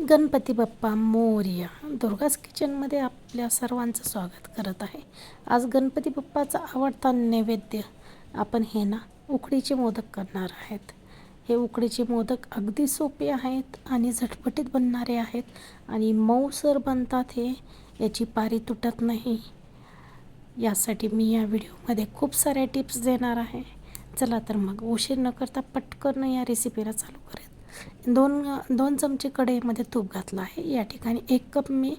गणपती बाप्पा मोर्या दुर्गास किचनमध्ये आपल्या सर्वांचं स्वागत करत आहे. आज गणपती बाप्पाचा आवडता नैवेद्य आपण हे ना उकडीचे मोदक करणार आहेत. हे उकडीचे मोदक अगदी सोपे आहेत आणि झटपटीत बनणारे आहेत आणि मऊसर बनतात हे याची पारी तुटत नाही. यासाठी मी या व्हिडिओमध्ये खूप साऱ्या टिप्स देणार आहे. चला तर मग उशीर न करता पटकन या रेसिपीला चालू करेल दोन दोन चमचे कढईमध्ये तूप घातलं आहे. या ठिकाणी एक कप मी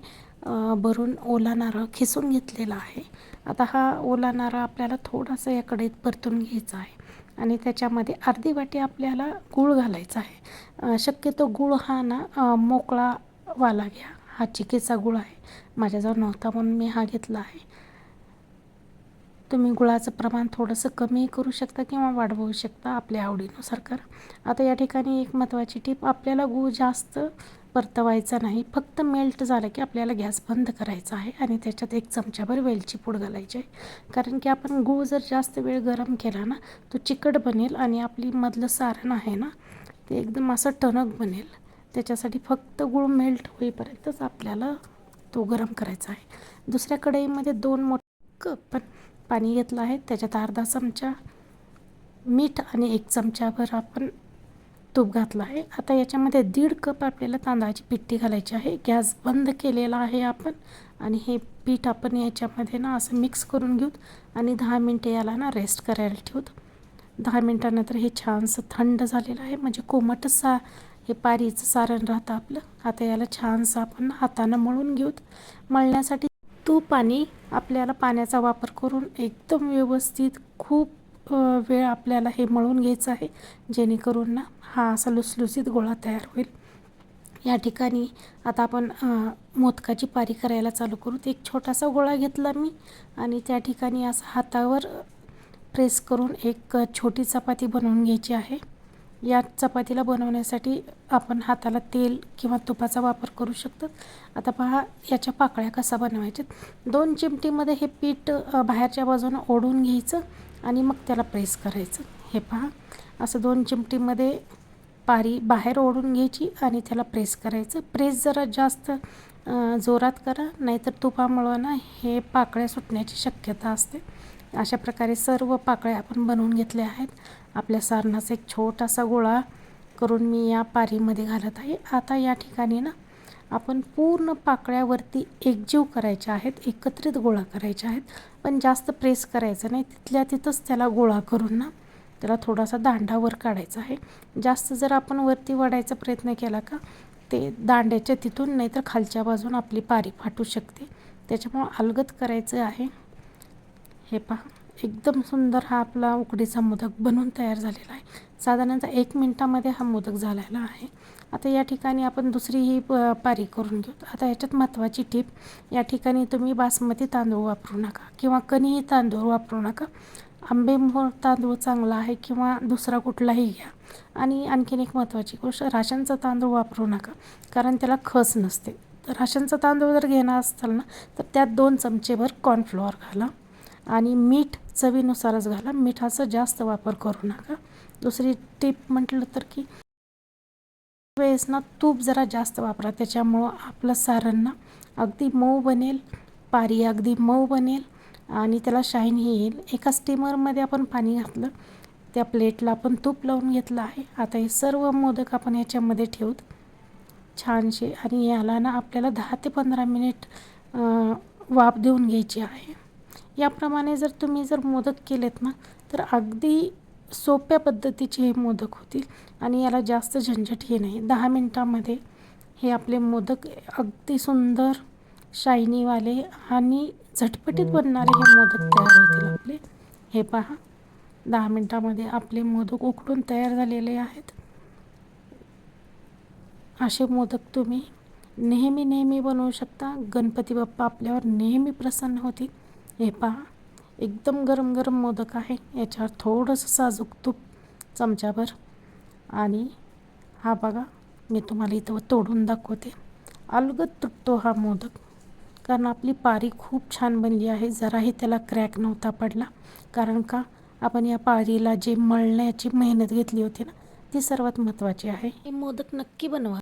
भरून ओला नारळ खिसून घेतलेला आहे. आता हा ओला नारळ आपल्याला थोडासा या कढईत परतून घ्यायचा आहे आणि त्याच्यामध्ये अर्धी वाटी आपल्याला गूळ घालायचा आहे. शक्यतो गूळ हा ना मोकळा वाला घ्या. हा चिकेचा गूळ आहे. माझ्याजवळ नव्हता म्हणून मी हा घेतला आहे. तुम्ही गुळाचं प्रमाण थोडंसं कमी करू शकता किंवा वाढवू शकता आपल्या आवडीनुसार करा. आता या ठिकाणी एक महत्त्वाची टीप आपल्याला गूळ जास्त परतवायचा नाही फक्त मेल्ट झालं की आपल्याला गॅस बंद करायचा आहे आणि त्याच्यात एक चमच्याभर वेलची पूड घालायची आहे. कारण की आपण गूळ जर जास्त वेळ गरम केला ना तो चिकट बनेल आणि आपली मधलं सारण आहे ना ते एकदम असं टणक बनेल. त्याच्यासाठी फक्त गूळ मेल्ट होईपर्यंतच आपल्याला तो गरम करायचा आहे. दुसऱ्या कढईमध्ये दोन मोठे कप पण पाणी घेतलं आहे. त्याच्यात अर्धा चमचा मीठ आणि एक चमचाभर आपण तूप घातलं आहे. आता याच्यामध्ये दीड कप आपल्याला तांदळाची पिठी घालायची आहे. गॅस बंद केलेला आहे आपण आणि हे पीठ आपण याच्यामध्ये ना असं मिक्स करून घेऊत आणि दहा मिनटे याला ना रेस्ट करायला ठेवत. दहा मिनटानंतर हे छानसं थंड झालेलं आहे. म्हणजे कोमटच सा हे पारीचं सारण राहतं आपलं. आता याला छानसं आपण हातानं मळून घेऊत मळण्यासाठी तूप आणि आपल्याला पाण्याचा वापर करून एकदम व्यवस्थित खूप वेळ आपल्याला हे मळून घ्यायचं आहे. जेणेकरून ना हा असा लुसलुसीत गोळा तयार होईल. या ठिकाणी आता आपण मोदकाची पारी करायला चालू करू. एक छोटासा गोळा घेतला मी आणि त्या ठिकाणी असं हातावर प्रेस करून एक छोटी चपाती बनवून घ्यायची आहे. या चपातीला बनवण्यासाठी आपण हाताला तेल किंवा तुपाचा वापर करू शकतो. आता पहा याच्या पाकळ्या कसा बनवायच्या दोन चिमटीमध्ये हे पीठ बाहेरच्या बाजूनं ओढून घ्यायचं आणि मग त्याला प्रेस करायचं. हे पहा असं दोन चिमटीमध्ये पारी बाहेर ओढून घ्यायची आणि त्याला प्रेस करायचं. प्रेस जरा जास्त जोरात करा नाहीतर तुपामुळं ना हे पाकळ्या सुटण्याची शक्यता असते. अशा प्रकारे सर्व पाकळ्या आपण बनवून घेतल्या आहेत. आपल्या सारणाचा एक छोटासा गोळा करून मी या पारीमध्ये घालत आहे. आता या ठिकाणी ना आपण पूर्ण पाकळ्यावरती एकजीव करायच्या आहेत एकत्रित गोळा करायच्या आहेत. पण जास्त प्रेस करायचं नाही तिथल्या तिथंच त्याला गोळा करून ना त्याला थोडासा दांडा वर काढायचा आहे. जास्त जर आपण वरती वाढायचा प्रयत्न केला का ते दांड्याच्या तिथून नाहीतर खालच्या बाजून आपली पारी फाटू शकते. त्याच्यामुळं अलगत करायचं आहे. हे पहा एकदम सुंदर हा आपला उकडीचा मोदक बनून तयार झालेला आहे. साधारणतः एक मिनटामध्ये हा मोदक झालेला आहे. आता या ठिकाणी आपण दुसरी ही प- पारी करून घेऊ. आता याच्यात महत्त्वाची टीप या ठिकाणी तुम्ही बासमती तांदूळ वापरू नका किंवा कणीही तांदूळ वापरू नका. आंबेमोर तांदूळ चांगला आहे किंवा दुसरा कुठलाही घ्या. आणि आणखीन एक महत्त्वाची गोष्ट राशनचा तांदूळ वापरू नका कारण त्याला खस नसते. तर राशनचा तांदूळ जर घेणार असाल ना तर त्यात दोन चमचेभर कॉर्नफ्लॉवर घाला. आणि मीठ चवीनुसारच घाला. मिठाचा जास्त वापर करू नका. दुसरी टीप म्हटलं तर की वेळेस ना तूप जरा जास्त वापरा. त्याच्यामुळं आपलं सारण ना अगदी मऊ बनेल पारी अगदी मऊ बनेल आणि त्याला शाईनही येईल. एका स्टीमरमध्ये आपण पाणी घातलं. त्या प्लेटला आपण तूप लावून घेतलं आहे. आता हे सर्व मोदक आपण याच्यामध्ये ठेवूत. छानशे. आणि याला ना आपल्याला दहा ते पंधरा मिनिट वाफ देऊन घ्यायची आहे. याप्रमाणे जर तुम्ही जर मोदक केलेत ना तर अगदी सोप्या पद्धतीचे हे मोदक होतील आणि याला जास्त झंझट हे नाही. दहा मिनटामध्ये हे आपले मोदक अगदी सुंदर शायनीवाले आणि झटपटीत बनणारे हे मोदक तयार होतील आपले. हे पहा दहा मिनटामध्ये आपले मोदक उकडून तयार झालेले आहेत. असे मोदक तुम्ही नेहमी नेहमी बनवू शकता. गणपती बाप्पा आपल्यावर नेहमी प्रसन्न होतील. हे पहा एकदम गरम गरम मोदक आहे याच्यावर थोडंसं साजूक तूप चमच्याभर. आणि हा बघा मी तुम्हाला इथं तोडून दाखवते. अलगद तुटतो हा मोदक कारण आपली पारी खूप छान बनली आहे. जराही त्याला क्रॅक नव्हता पडला कारण का आपण या पारीला जे मळण्याची मेहनत घेतली होती ना ती सर्वात महत्त्वाची आहे. हे मोदक नक्की बनवा.